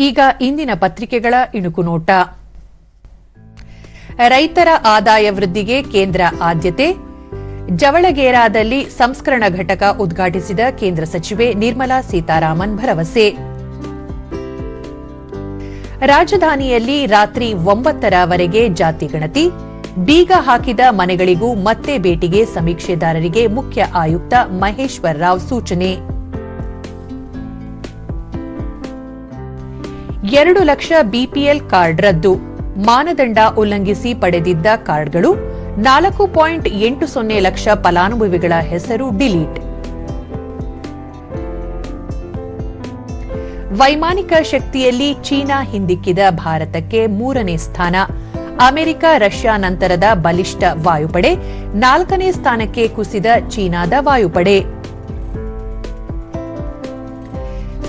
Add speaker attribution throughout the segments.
Speaker 1: ಈಗ ಇಂದಿನ ಪತ್ರಿಕೆಗಳ ಇಣುಕು ನೋಟ. ರೈತರ ಆದಾಯ ವೃದ್ಧಿಗೆ ಕೇಂದ್ರ ಆದ್ಯತೆ. ಜವಳಗೇರಾದಲ್ಲಿ ಸಂಸ್ಕರಣ ಘಟಕ ಉದ್ಘಾಟಿಸಿದ ಕೇಂದ್ರ ಸಚಿವೆ ನಿರ್ಮಲಾ ಸೀತಾರಾಮನ್ ಭರವಸೆ. ರಾಜಧಾನಿಯಲ್ಲಿ ರಾತ್ರಿ ಒಂಬತ್ತರವರೆಗೆ ಜಾತಿ ಗಣತಿ. ಬೀಗ ಹಾಕಿದ ಮನೆಗಳಿಗೂ ಮತ್ತೆ ಭೇಟಿಗೆ ಸಮೀಕ್ಷೆದಾರರಿಗೆ ಮುಖ್ಯ ಆಯುಕ್ತ ಮಹೇಶ್ವರ ರಾವ್ ಸೂಚನೆ. ಎರಡು ಲಕ್ಷ ಬಿಪಿಎಲ್ ಕಾರ್ಡ್ ರದ್ದು. ಮಾನದಂಡ ಉಲ್ಲಂಘಿಸಿ ಪಡೆದಿದ್ದ ಕಾರ್ಡ್ಗಳು ನಾಲ್ಕು ಪಾಯಿಂಟ್ ಎಂಟು ಸೊನ್ನೆ ಲಕ್ಷ ಫಲಾನುಭವಿಗಳ ಹೆಸರು ಡಿಲೀಟ್. ವೈಮಾನಿಕ ಶಕ್ತಿಯಲ್ಲಿ ಚೀನಾ ಹಿಂದಿಕ್ಕಿದ ಭಾರತಕ್ಕೆ ಮೂರನೇ ಸ್ಥಾನ. ಅಮೆರಿಕ, ರಷ್ಯಾ ನಂತರದ ಬಲಿಷ್ಠ ವಾಯುಪಡೆ ನಾಲ್ಕನೇ ಸ್ಥಾನಕ್ಕೆ ಕುಸಿದ ಚೀನಾದ ವಾಯುಪಡೆ.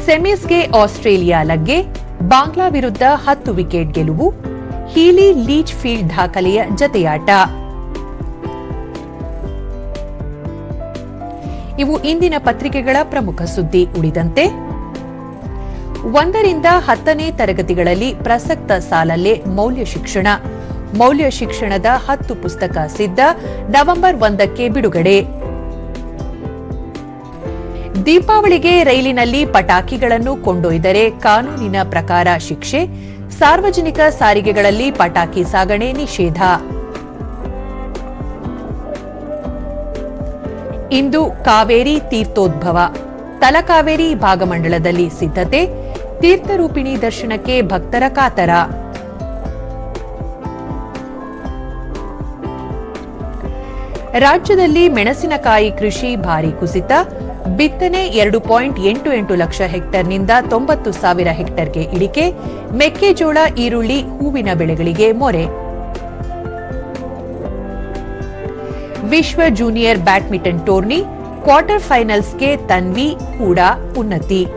Speaker 1: ಸೆಮೀಸ್ಗೆ ಆಸ್ಟ್ರೇಲಿಯಾ ಲಗ್ಗೆ ಬಾಂಗ್ಲಾ ವಿರುದ್ಧ ಹತ್ತು ವಿಕೆಟ್ ಗೆಲುವು, ಹೀಲಿ ಲೀಚ್ ಫೀಲ್ಡ್ ದಾಖಲೆಯ ಜತೆಯಾಟ. ಇವು ಇಂದಿನ ಪತ್ರಿಕೆಗಳ ಪ್ರಮುಖ ಸುದ್ದಿ ಉಳಿದಂತೆ, ಒಂದರಿಂದ ಹತ್ತನೇ ತರಗತಿಗಳಲ್ಲಿ ಪ್ರಸಕ್ತ ಸಾಲಲ್ಲೇ ಮೌಲ್ಯ ಶಿಕ್ಷಣ, ಮೌಲ್ಯ ಶಿಕ್ಷಣದ ಹತ್ತು ಪುಸ್ತಕ ಸಿದ್ಧ ನವೆಂಬರ್ ಒಂದಕ್ಕೆ ಬಿಡುಗಡೆ. ದೀಪಾವಳಿಗೆ ರೈಲಿನಲ್ಲಿ ಪಟಾಕಿಗಳನ್ನು ಕೊಂಡೊಯ್ದರೆ ಕಾನೂನಿನ ಪ್ರಕಾರ ಶಿಕ್ಷೆ, ಸಾರ್ವಜನಿಕ ಸಾರಿಗೆಗಳಲ್ಲಿ ಪಟಾಕಿ ಸಾಗಣೆ ನಿಷೇಧ. ಇಂದು ಕಾವೇರಿ ತೀರ್ಥೋದ್ಭವ. ತಲಕಾವೇರಿ ಭಾಗಮಂಡಲದಲ್ಲಿ ಸಿದ್ಧತೆ, ತೀರ್ಥರೂಪಿಣಿ ದರ್ಶನಕ್ಕೆ ಭಕ್ತರ ಕಾತರ. ರಾಜ್ಯದಲ್ಲಿ ಮೆಣಸಿನಕಾಯಿ ಕೃಷಿ ಭಾರಿ ಕುಸಿತ ಬಿತ್ತನೆ ಎರಡು ಪಾಯಿಂಟ್ ಎಂಟು ಎಂಟು ಲಕ್ಷ ಹೆಕ್ಟರ್ನಿಂದ ತೊಂಬತ್ತು ಸಾವಿರ ಹೆಕ್ಟರ್ಗೆ ಇಳಿಕೆ, ಮೆಕ್ಕೆಜೋಳ, ಈರುಳ್ಳಿ, ಹೂವಿನ ಬೆಳೆಗಳಿಗೆ ಮೊರೆ. ವಿಶ್ವ ಜೂನಿಯರ್ ಬ್ಯಾಡ್ಮಿಂಟನ್ ಟೂರ್ನಿ ಕ್ವಾರ್ಟರ್ ಫೈನಲ್ಸ್ಗೆ ತನ್ವಿ, ಕೂಡ ಉನ್ನತಿ.